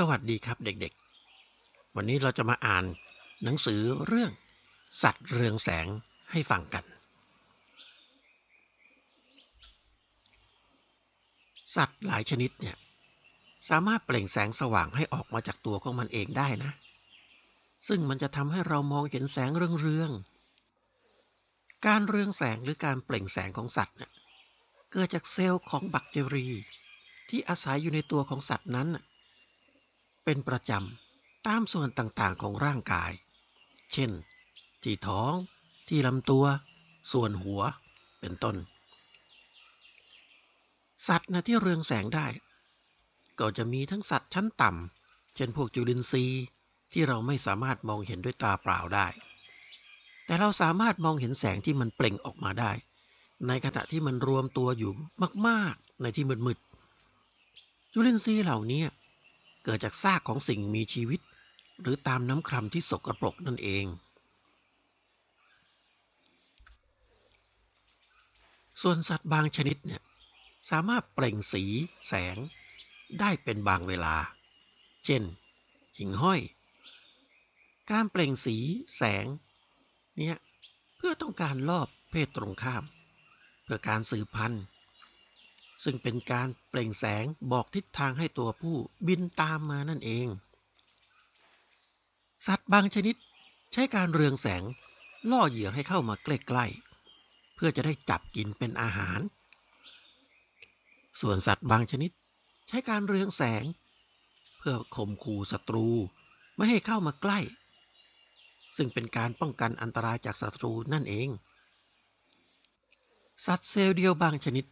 สวัสดีครับเด็กๆ วันนี้เราจะมาอ่านหนังสือเรื่องสัตว์เรืองแสงให้ฟังกัน สัตว์หลายชนิดเนี่ยสามารถเปล่งแสงสว่างให้ออกมาจากตัวของมันเองได้นะ ซึ่งมันจะทำให้เรามองเห็นแสงเรืองๆ การเรืองแสงหรือการเปล่งแสงของสัตว์เนี่ยเกิดจากเซลล์ของแบคทีรีที่อาศัยอยู่ในตัวของสัตว์นั้น เป็นประจำตามส่วนต่างๆของร่างกาย เช่น ที่ท้อง ที่ลำตัว ส่วนหัว เป็นต้น สัตว์นะที่เรืองแสงได้ ก็จะมีทั้งสัตว์ชั้นต่ำ เช่นพวกจุลินทรีย์ที่เราไม่สามารถมองเห็นด้วยตาเปล่าได้ แต่เราสามารถมองเห็นแสงที่มันเปล่งออกมาได้ ในขณะที่มันรวมตัวอยู่มาก ๆ ในที่มืดๆจุลินทรีย์เหล่านี้ เกิดจากซากของสิ่งมีชีวิต หรือตามน้ำคร่ำที่สกรปรกนั่นเอง ส่วนสัตว์บางชนิดเนี่ยสามารถเปล่งสีแสงได้เป็นบางเวลา เช่น หิ่งห้อย การเปล่งสีแสงเนี่ยเพื่อต้องการลอบเพศตรงข้าม เพื่อการสืบพันธุ์ ซึ่งเป็นการเปล่งแสงบอกทิศทางให้ตัวผู้บินตามมานั่นเอง สัตว์บางชนิดใช้การเรืองแสงล่อเหยื่อให้เข้ามาใกล้ๆเพื่อจะได้จับกินเป็นอาหาร ส่วนสัตว์บางชนิดใช้การเรืองแสง เพื่อข่มขู่ศัตรูไม่ให้เข้ามาใกล้ ซึ่งเป็นการป้องกันอันตรายจากศัตรูนั่นเอง สัตว์เซลล์เดียวบางชนิด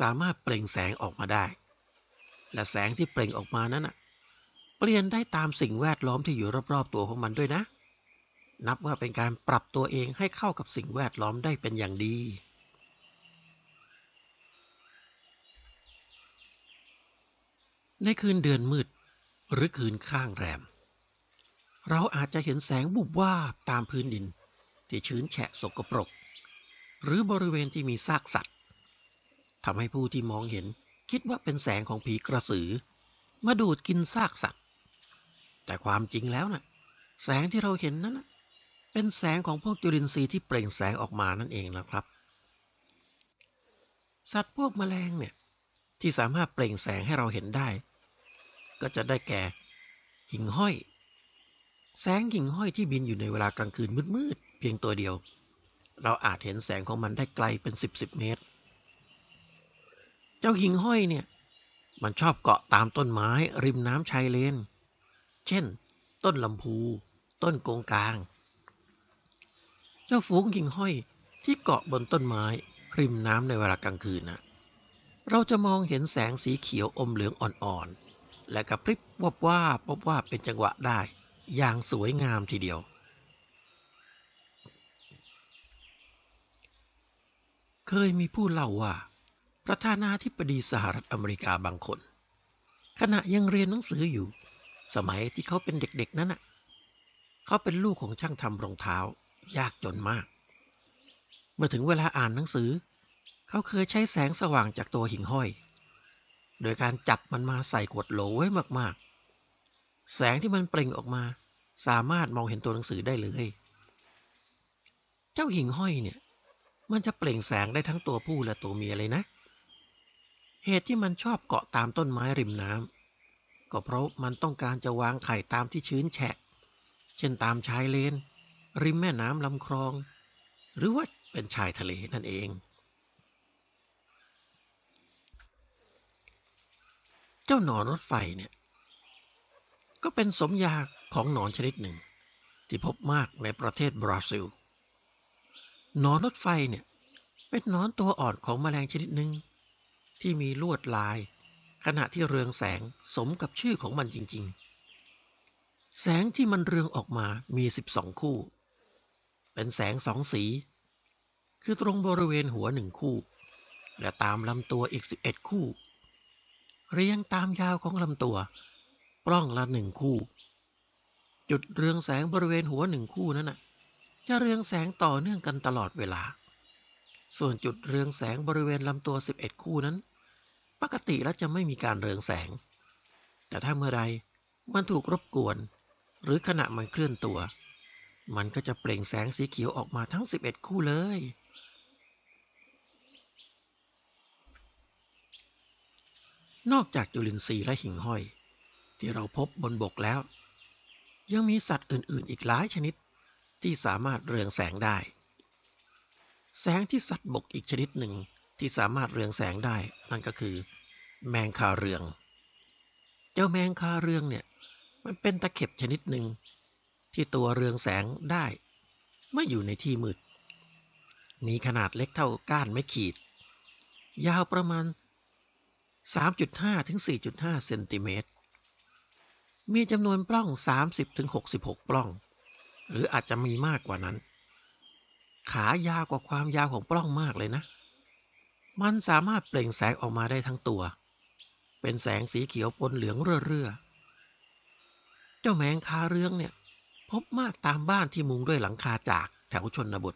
สามารถเปล่งแสงออกมาได้ และแสงที่เปล่งออกมานั้นนะเปลี่ยนได้ตามสิ่งแวดล้อมที่อยู่รอบๆตัวของมันด้วยนะ นับว่าเป็นการปรับตัวเองให้เข้ากับสิ่งแวดล้อมได้เป็นอย่างดี ในคืนเดือนมืดหรือคืนข้างแรม เราอาจจะเห็นแสงบุบว่าตามพื้นดิน ที่ชื้นแฉะสกปรก หรือบริเวณที่มีซากสัตว์ ทำให้ผู้ที่มองเห็นคิดว่าเป็นแสงของผีกระสือ มาดูดกินซากสัตว์ แต่ความจริงแล้วนะ่ะ แสงที่เราเห็นนั้นนะเป็นแสงของพวกจุลินทรีย์ที่เปล่งแสงออกมานั่นเองนะครับ สัตว์พวกแมลงเนี่ย ที่สามารถเปล่งแสงให้เราเห็นได้ ก็จะได้แก่ หิ่งห้อย แสงหิ่งห้อยที่บินอยู่ในเวลากลางคืนมืดๆเพียงตัวเดียว เราอาจเห็นแสงของมันได้ไกลเป็นสิบสิบเมตร เจ้าหิ่งห้อยเนี่ย มันชอบเกาะตามต้นไม้ริมน้ำชายเลน เช่น ต้นลำพู ต้นโกงกลาง เจ้าฝูงหิ่งห้อยที่เกาะบนต้นไม้ริมน้ำในเวลากลางคืนนะเราจะมองเห็นแสงสีเขียวอมเหลืองอ่อนๆ และกระพริบวับว่าวับว่าเป็นจังหวะได้ อย่างสวยงามทีเดียว เคยมีผู้เล่าว่า ประธานาธิบดีสหรัฐอเมริกาบางคน ขณะยังเรียนหนังสืออยู่ สมัยที่เขาเป็นเด็กๆนั้นน่ะ เขาเป็นลูกของช่างทำรองเท้า ยากจนมาก เมื่อถึงเวลาอ่านหนังสือ เขาเคยใช้แสงสว่างจากตัวหิ่งห้อย โดยการจับมันมาใส่ขวดโหลไว้มากๆ แสงที่มันเปล่งออกมา สามารถมองเห็นตัวหนังสือได้เลย เจ้าหิ่งห้อยเนี่ย มันจะเปล่งแสงได้ทั้งตัวผู้และตัวเมียเลยนะเเหตุที่มันชอบเกาะตามต้นไม้ริมน้ำก็เพราะมันต้องการจะวางไข่ตามที่ชื้นแฉะ เช่นตามชายเลน ริมแม่น้ำลำคลอง หรือว่าเป็นชายทะเลนั่นเอง เจ้าหนอนรถไฟเนี่ย ก็เป็นสมญาของหนอนชนิดหนึ่ง ที่พบมากในประเทศบราซิล หนอนรถไฟเนี่ย เป็นหนอนตัวอ่อนของแมลงชนิดหนึ่ง ที่มีลวดลาย ขณะที่เรืองแสงสมกับชื่อของมันจริง ๆ แสงที่มันเรืองออกมามี 12 คู่ เป็นแสงสองสี คือตรงบริเวณหัวหนึ่งคู่ และตามลำตัวอีก 11 คู่ เรียงตามยาวของลำตัว ปล้องละหนึ่งคู่ จุดเรืองแสงบริเวณหัวหนึ่งคู่นั้นน่ะจะเรืองแสงต่อเนื่องกันตลอดเวลา ส่วนจุดเรืองแสงบริเวณลำตัว 11 คู่นั้น ปกติแล้วจะไม่มีการเรืองแสง แต่ถ้าเมื่อใดมันถูกรบกวน หรือขณะมันเคลื่อนตัว มันก็จะเปล่งแสงสีเขียวออกมาทั้ง 11 คู่เลย นอกจากจุลินทรีย์และหิ่งห้อย ที่เราพบบนบกแล้ว ยังมีสัตว์อื่น ๆ อีกหลายชนิดที่สามารถเรืองแสงได้ แสงที่สัตว์บกอีกชนิดหนึ่งที่สามารถเรืองแสงได้ นั่นก็คือ แมงคาเรือง เจ้าแมงคาเรืองเนี่ย มันเป็นตะเข็บชนิดหนึ่งที่ตัวเรืองแสงได้เมื่ออยู่ในที่มืด มีขนาดเล็กเท่าก้านไม้ขีด ยาวประมาณ 3.5 ถึง 4.5 เซนติเมตร มีจำนวนปล้อง 30 ถึง 66 ปล้อง หรืออาจจะมีมากกว่านั้น ขายาวกว่าความยาวของปล้องมากเลยนะ มันสามารถเปล่งแสงออกมาได้ทั้งตัว เป็นแสงสีเขียวปนเหลืองเรื่อๆ เจ้าแมงคาเรืองเนี่ย พบมากตามบ้านที่มุงด้วยหลังคาจากแถวชนบท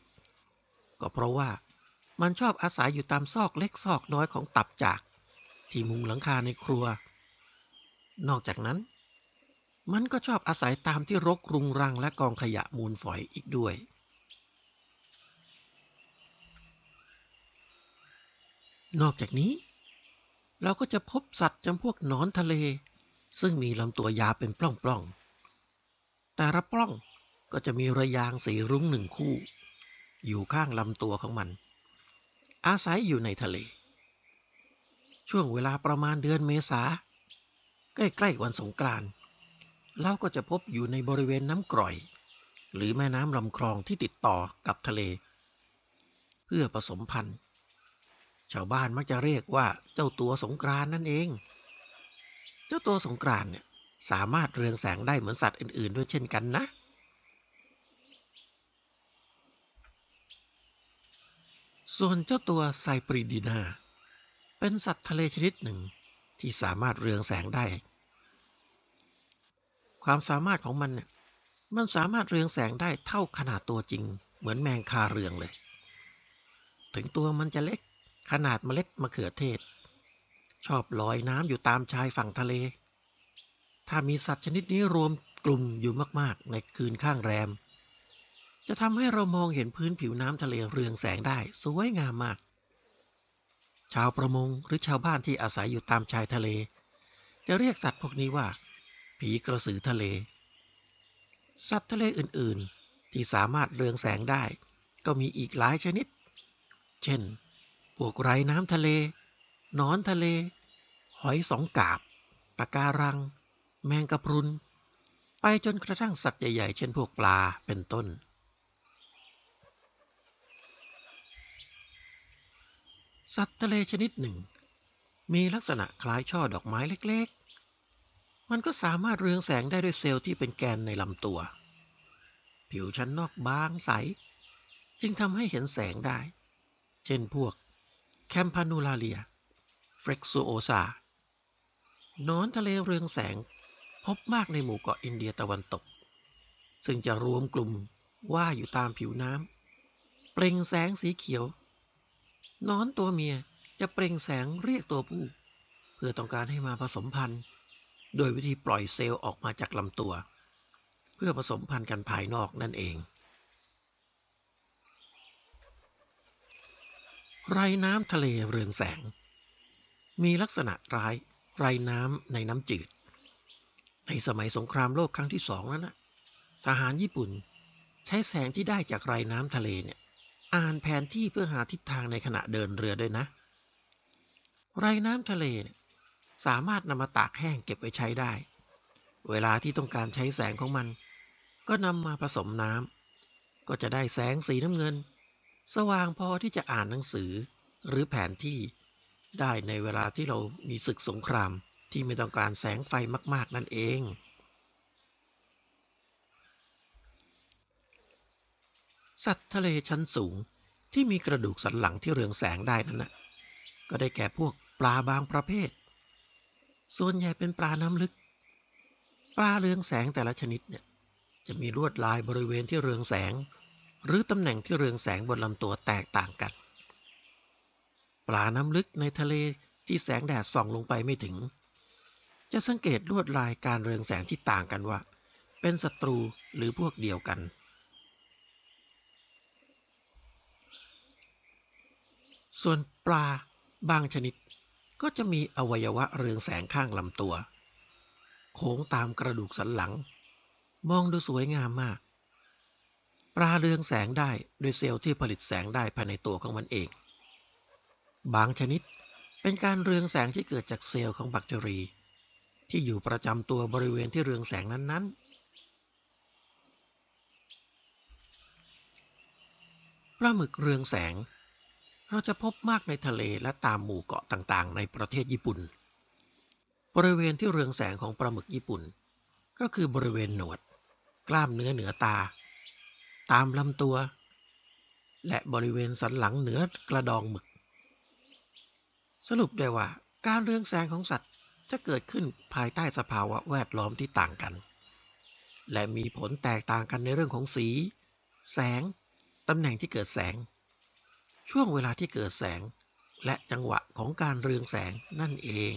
ก็เพราะว่ามันชอบอาศัยอยู่ตามซอกเล็กซอกน้อยของตับจาก ที่มุงหลังคาในครัว นอกจากนั้น มันก็ชอบอาศัยตามที่รกรุงรังและกองขยะมูลฝอยอีกด้วย นอกจากนี้ เราก็จะพบสัตว์จำพวกหนอนทะเล ซึ่งมีลำตัวยาวเป็นปล้องๆ แต่ละปล้องก็จะมีระยางสีรุ้งหนึ่งคู่ อยู่ข้างลำตัวของมัน อาศัยอยู่ในทะเล ช่วงเวลาประมาณเดือนเมษา ใกล้ๆวันสงกรานต์เราก็จะพบอยู่ในบริเวณน้ำกร่อย หรือแม่น้ำลำคลองที่ติดต่อกับทะเล เพื่อผสมพันธุ์ ชาวบ้านมักจะเรียกว่าเจ้าตัวสงกรานนั่นเอง เจ้าตัวสงกรานเนี่ยสามารถเรืองแสงได้เหมือนสัตว์อื่น ๆ ด้วยเช่นกันนะ ส่วนเจ้าตัวไซปริดีนา เป็นสัตว์ทะเลชนิดหนึ่งที่สามารถเรืองแสงได้ ความสามารถของมันเนี่ยมันสามารถเรืองแสงได้เท่าขนาดตัวจริง เหมือนแมงคาเรืองเลย ถึงตัวมันจะเล็ก ขนาดเมล็ดมะเขือเทศ ชอบลอยน้ำอยู่ตามชายฝั่งทะเล ถ้ามีสัตว์ชนิดนี้รวมกลุ่มอยู่มากๆ ในคืนข้างแรม จะทำให้เรามองเห็นพื้นผิวน้ำทะเลเรืองแสงได้สวยงามมาก ชาวประมงหรือชาวบ้านที่อาศัยอยู่ตามชายทะเล จะเรียกสัตว์พวกนี้ว่า ผีกระสือทะเล สัตว์ทะเลอื่นๆ ที่สามารถเรืองแสงได้ ก็มีอีกหลายชนิด เช่น พวกไรน้ำทะเลหนอนทะเล หอยสองกาบปะการัง แมงกะพรุน ไปจนกระทั่งสัตว์ใหญ่ๆ เช่นพวกปลาเป็นต้น สัตว์ทะเลชนิดหนึ่ง มีลักษณะคล้ายช่อดอกไม้เล็กๆ มันก็สามารถเรืองแสงได้ด้วยเซลล์ที่เป็นแกนในลำตัว ผิวชั้นนอกบางใส จึงทำให้เห็นแสงได้ เช่นพวก แคมพานูลาเลียเฟร็กซูโอซานอนทะเลเรืองแสงพบมากในหมู่เกาะอินเดียตะวันตก ซึ่งจะรวมกลุ่มว่าอยู่ตามผิวน้ำ เปล่งแสงสีเขียวนอนตัวเมียจะเปล่งแสงเรียกตัวผู้ เพื่อต้องการให้มาผสมพันธุ์ โดยวิธีปล่อยเซลล์ออกมาจากลำตัว เพื่อผสมพันธุ์กันภายนอกนั่นเอง ไรน้ำทะเลเรืองแสง มีลักษณะร้ายไรน้ำในน้ำจืด ในสมัยสงครามโลกครั้งที่สองนั้นนะทหารญี่ปุ่นใช้แสงที่ได้จากไรน้ำทะเลเนี่ยอ่านแผนที่เพื่อหาทิศทางในขณะเดินเรือด้วยนะ ไรน้ำทะเลเนี่ยสามารถนำมาตากแห้งเก็บไว้ใช้ได้ เวลาที่ต้องการใช้แสงของมัน ก็นำมาผสมน้ำก็จะได้แสงสีน้ำเงิน สว่างพอที่จะอ่านหนังสือหรือแผนที่ได้ในเวลาที่เรามีศึกสงครามที่ไม่ต้องการแสงไฟมาก ๆ นั่นเอง สัตว์ทะเลชั้นสูงที่มีกระดูกสันหลังที่เรืองแสงได้นั้นนะก็ได้แก่พวกปลาบางประเภท ส่วนใหญ่เป็นปลาน้ำลึก ปลาเรืองแสงแต่ละชนิดเนี่ยจะมีลวดลายบริเวณที่เรืองแสง หรือตำแหน่งที่เรืองแสงบนลำตัวแตกต่างกัน ปลาน้ำลึกในทะเลที่แสงแดดส่องลงไปไม่ถึง จะสังเกตลวดลายการเรืองแสงที่ต่างกันว่า เป็นศัตรูหรือพวกเดียวกัน ส่วนปลาบางชนิดก็จะมีอวัยวะเรืองแสงข้างลำตัว โค้งตามกระดูกสันหลัง มองดูสวยงามมาก ปลาเรืองแสงได้โดยเซลล์ที่ผลิตแสงได้ภายในตัวของมันเอง บางชนิดเป็นการเรืองแสงที่เกิดจากเซลล์ของแบคทีรี ที่อยู่ประจำตัวบริเวณที่เรืองแสงนั้นๆ ปลาหมึกเรืองแสง เราจะพบมากในทะเลและตามหมู่เกาะต่างๆ ในประเทศญี่ปุ่น บริเวณที่เรืองแสงของปลาหมึกญี่ปุ่น ก็คือบริเวณหนวด กล้ามเนื้อเหนือตา ตามลำตัว และบริเวณสันหลังเหนือกระดองหมึก สรุปได้ว่าการเรืองแสงของสัตว์จะเกิดขึ้นภายใต้สภาวะแวดล้อมที่ต่างกัน และมีผลแตกต่างกันในเรื่องของสี แสง ตำแหน่งที่เกิดแสง ช่วงเวลาที่เกิดแสง และจังหวะของการเรืองแสงนั่นเอง